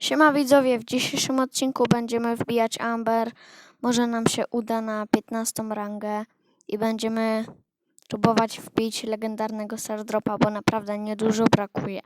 Siema widzowie, w dzisiejszym odcinku będziemy wbijać Amber. Może nam się uda na 15 rangę i będziemy próbować wbić legendarnego Sardropa, bo naprawdę niedużo brakuje.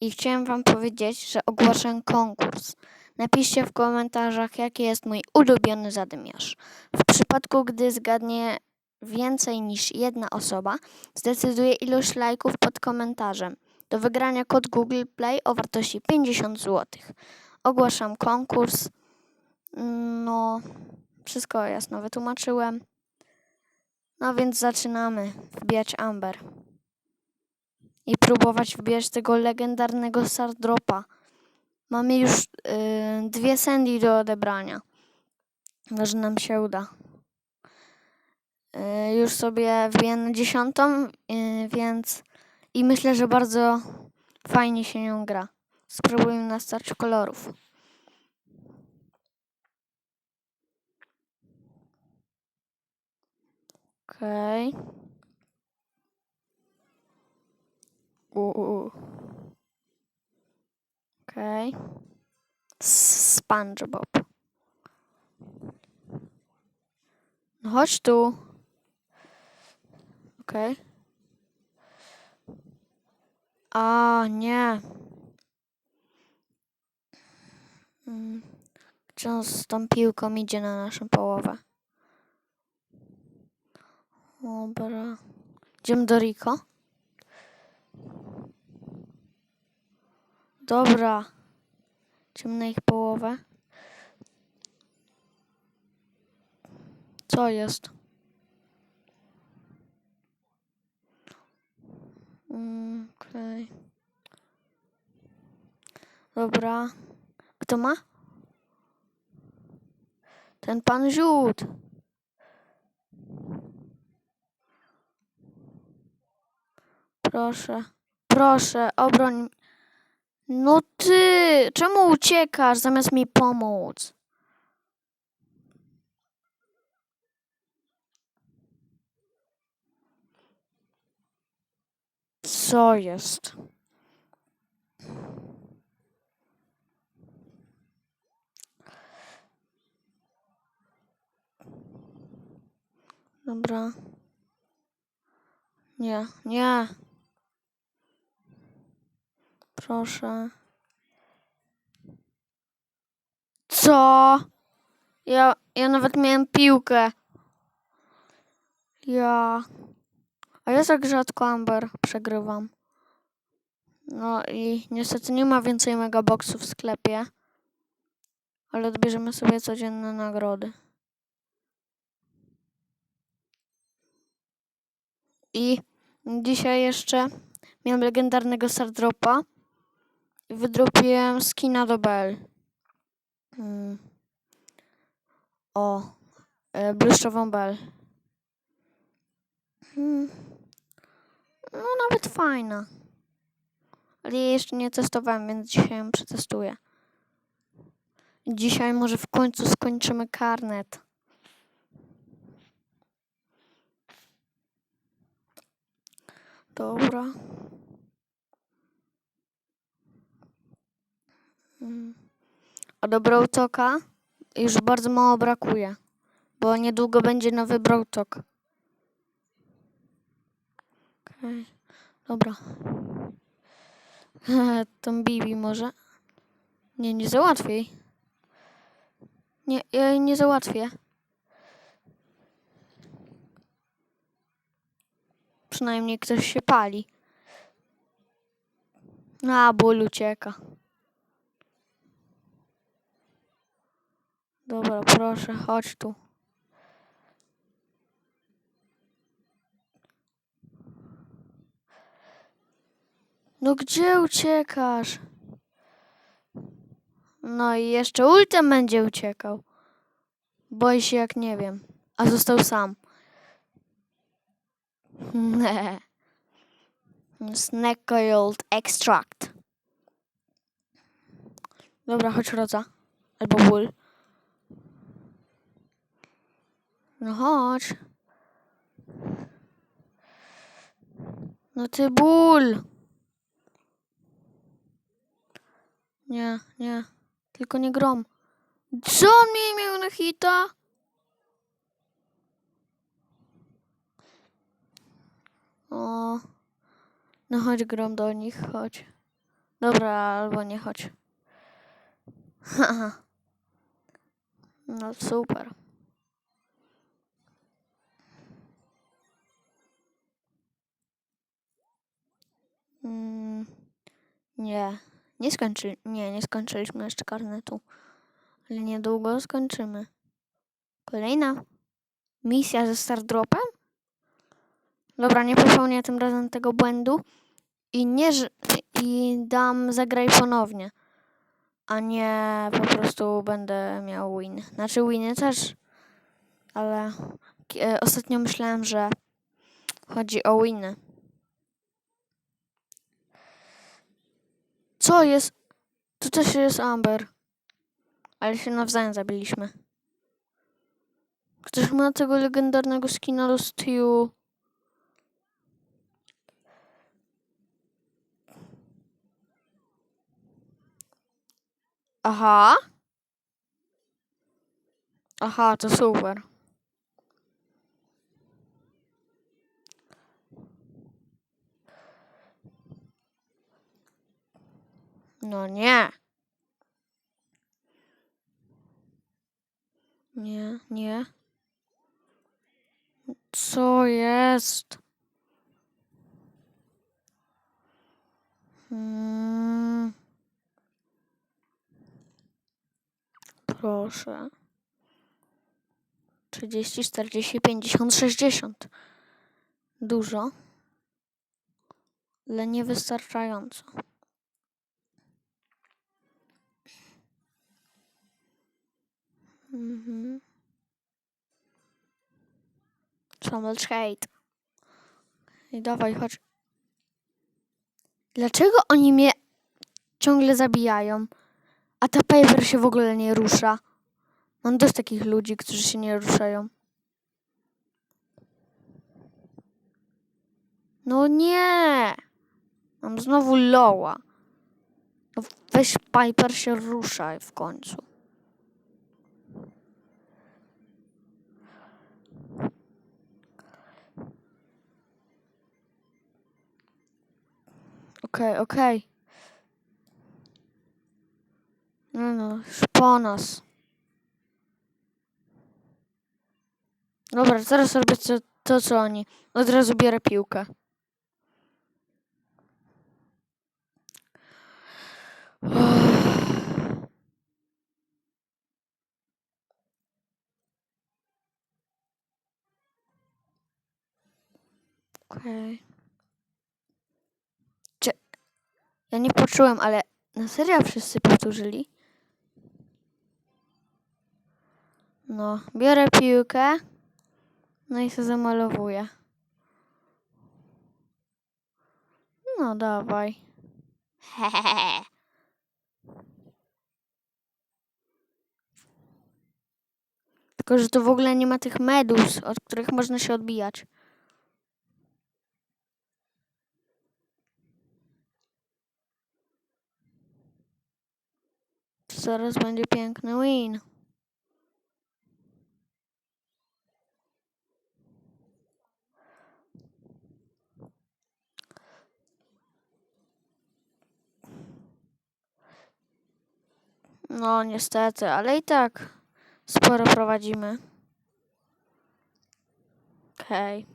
I chciałem wam powiedzieć, że ogłoszę konkurs. Napiszcie w komentarzach, jaki jest mój ulubiony zadymiarz. W przypadku, gdy zgadnie więcej niż jedna osoba, zdecyduje ilość lajków pod komentarzem. Do wygrania kod Google Play o wartości 50 zł. Ogłaszam konkurs. No, wszystko jasno wytłumaczyłem. No więc zaczynamy wbijać Amber. I próbować wbijać tego legendarnego Sardropa. Mamy już y, dwie Sandy do odebrania. Może nam się uda. Y, już sobie wbiję na dziesiątą, y, więc i myślę, że bardzo fajnie się nią gra. Spróbujmy na starciu kolorów. Okej. Okay. Okej. SpongeBob. No chodź tu. Okej. A, nie. Mm. On z tą piłką idzie na naszą połowę? Dobra. Idziemy do Rico? Dobra. Idziemy na ich połowę. Co jest? Okej. Dobra. Kto ma? Ten pan Żółt. Proszę. Proszę, obroń. No ty! Czemu uciekasz zamiast mi pomóc? Co jest? Dobra. Nie, nie. Proszę. Co? Ja, ja nawet miałem piłkę. Ja. A ja tak rzadko Amber przegrywam. No i niestety nie ma więcej megaboxów w sklepie. Ale odbierzemy sobie codzienne nagrody. I dzisiaj jeszcze miałem legendarnego Sardropa. I wydropiłem skina do Bell. Mm. O, e, błyszczową Bell. Hmm. No nawet fajna. Ale jeszcze nie testowałem, więc dzisiaj ją przetestuję. Dzisiaj może w końcu skończymy karnet. Dobra. A do Browtoka już bardzo mało brakuje, bo niedługo będzie nowy Browtok. Dobra. Tą Bibi może. Nie, nie załatwię jej. Nie, ja jej nie załatwię. Przynajmniej ktoś się pali. A, ból ucieka. Dobra, proszę, chodź tu. No gdzie uciekasz? No i jeszcze ultem będzie uciekał. Boi się jak nie wiem. A został sam. Nie. Snack Oiled Extract. Dobra, chodź Rodza. Albo ból. No chodź. No ty ból. Nie, nie. Tylko nie grom. Co on miał na hita? O. No chodź grom do nich, chodź. Dobra, albo nie chodź. Haha. No super. Mm, nie, nie skończy, nie, nie skończyliśmy jeszcze karnetu. Ale niedługo skończymy. Kolejna misja ze Stardropem? Dobra, nie popełnię tym razem tego błędu i nie i dam zagraj ponownie. A nie po prostu będę miał win. Znaczy winy też, ale e, ostatnio myślałem, że chodzi o winy. Co jest? Tu też jest Amber. Ale się nawzajem zabiliśmy. Ktoś ma tego legendarnego skina Lost You. Aha. Aha, to super. No nie. Nie, nie. Co jest? Hmm. Proszę. 30, 40, 50, 60. Dużo. Ale niewystarczająco. Mhm. Much hate. I dawaj, chodź. Dlaczego oni mnie ciągle zabijają, a ta Piper się w ogóle nie rusza? Mam dość takich ludzi, którzy się nie ruszają. No nie! Mam znowu Loa. No weź Piper się ruszaj w końcu. Okej, okej. No, no, już nas. Dobra, teraz robię to, to, co oni. Od razu biorę piłkę. Okej. Czy... Ja nie poczułem, ale na serio wszyscy powtórzyli? No, biorę piłkę. No i się zamalowuję. No, dawaj. Hehehe. Tylko, że to w ogóle nie ma tych medus, od których można się odbijać. Zaraz będzie piękny win. No, niestety, ale i tak sporo prowadzimy. Okej.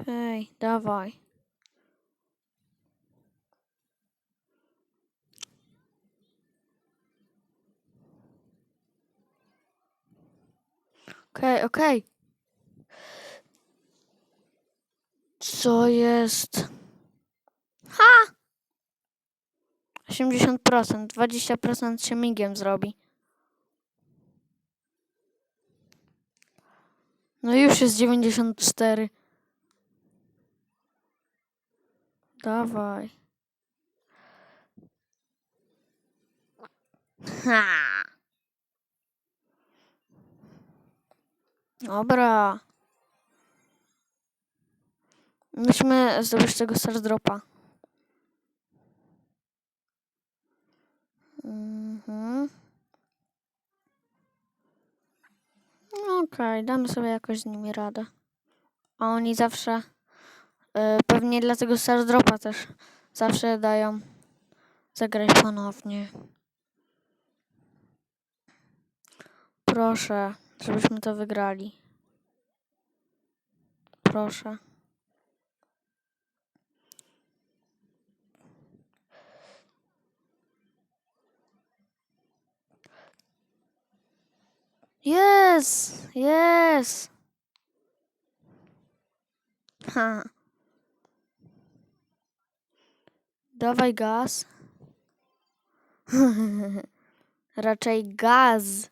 Okej, dawaj. Okej, okej. Co jest? Ha! 80%, 20% się migiem zrobi. No już jest 94. Dawaj. Ha! Dobra. Musimy zdobyć tego Star Dropa. Mhm. No okej, okay, damy sobie jakoś z nimi radę. A oni zawsze, y, pewnie dlatego Star Dropa też, zawsze dają zagrać ponownie. Proszę żebyśmy to wygrali. Proszę. Jest! Jest! Ha. Dawaj gaz. Raczej gaz.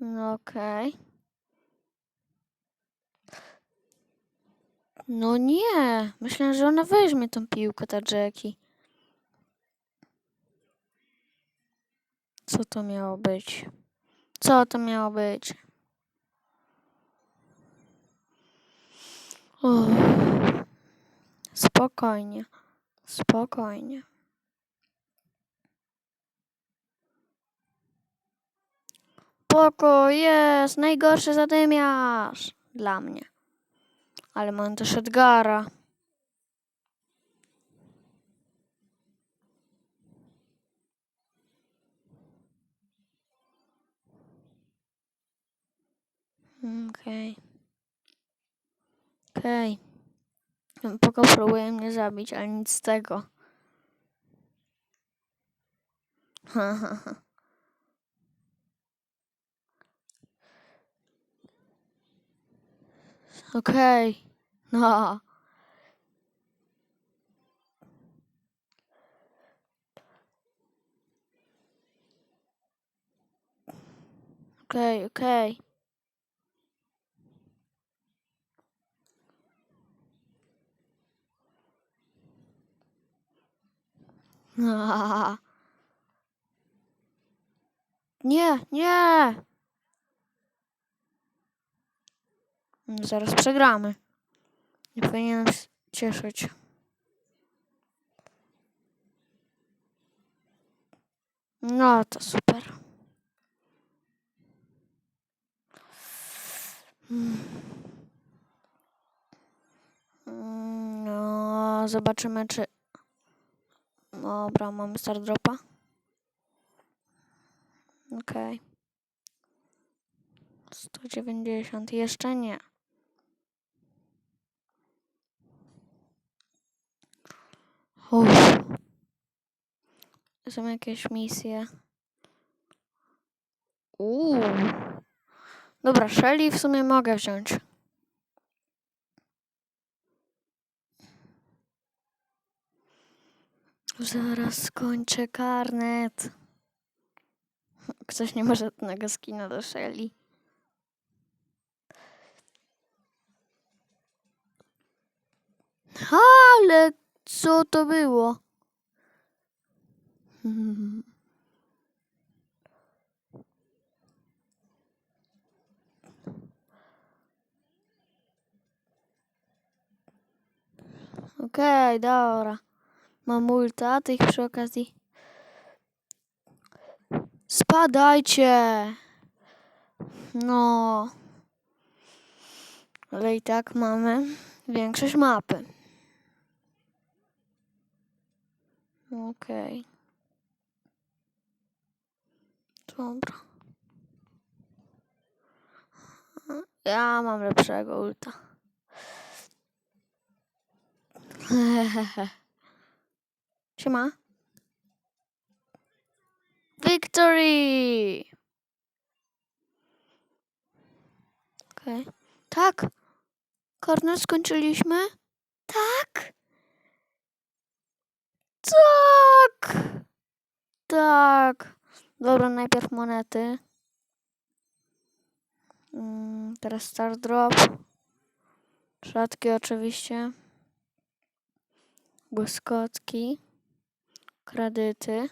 No okej. No nie. Myślę, że ona weźmie tą piłkę, ta Jackie. Co to miało być? Co to miało być? Uff. Spokojnie. Spokojnie. Poko jest najgorszy zadymiarz dla mnie. Ale mam też Edgara. Okej. Okej. Poko próbuje mnie zabić, ale nic z tego. Ha, ha, ha. Okej. No. Okej, okej. No. Nie, nie. Zaraz przegramy. Nie powinienem się cieszyć. No to super. No, zobaczymy czy... Dobra, mamy star dropa. Okej. 190, jeszcze nie. Uff. Są jakieś misje. Uuu. Dobra, Shelly w sumie mogę wziąć. Zaraz skończę karnet. Ktoś nie ma żadnego skina do Shelly. Ale co to było? Okej, dobra. Mam ulta, tych przy okazji. Spadajcie! No. Ale i tak mamy większość mapy. Okej. Dobra. Ja mam lepszego ulta. Siema. Victory! Okej. Tak. Korner skończyliśmy? Tak. Tak. Tak. Dobra, najpierw monety. Mm, teraz star drop. Rzadkie oczywiście. Błyskotki. Kredyty.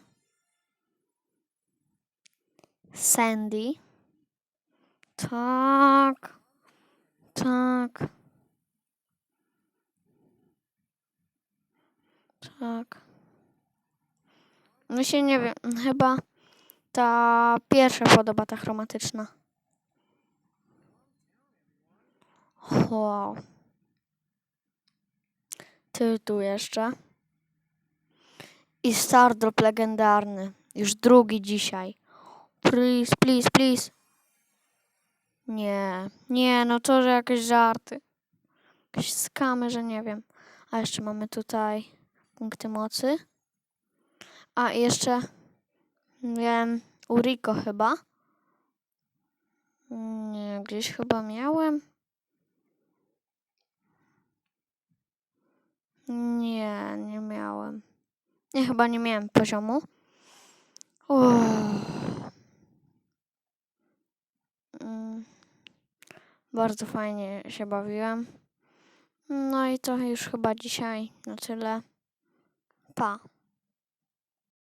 Sandy. Tak. Tak. Tak. No się nie wiem, chyba Ta pierwsza podoba, ta chromatyczna. Wow. Ty tu jeszcze. I Stardrop legendarny. Już drugi dzisiaj. Please, please, please. Nie, nie, no to, że jakieś żarty. Jakieś skamy, że nie wiem. A jeszcze mamy tutaj punkty mocy. A jeszcze wiem, Uriko chyba. Nie, gdzieś chyba miałem. Nie, nie miałem. Nie, chyba nie miałem poziomu. Mm. Bardzo fajnie się bawiłem. No i to już chyba dzisiaj na tyle. Pa.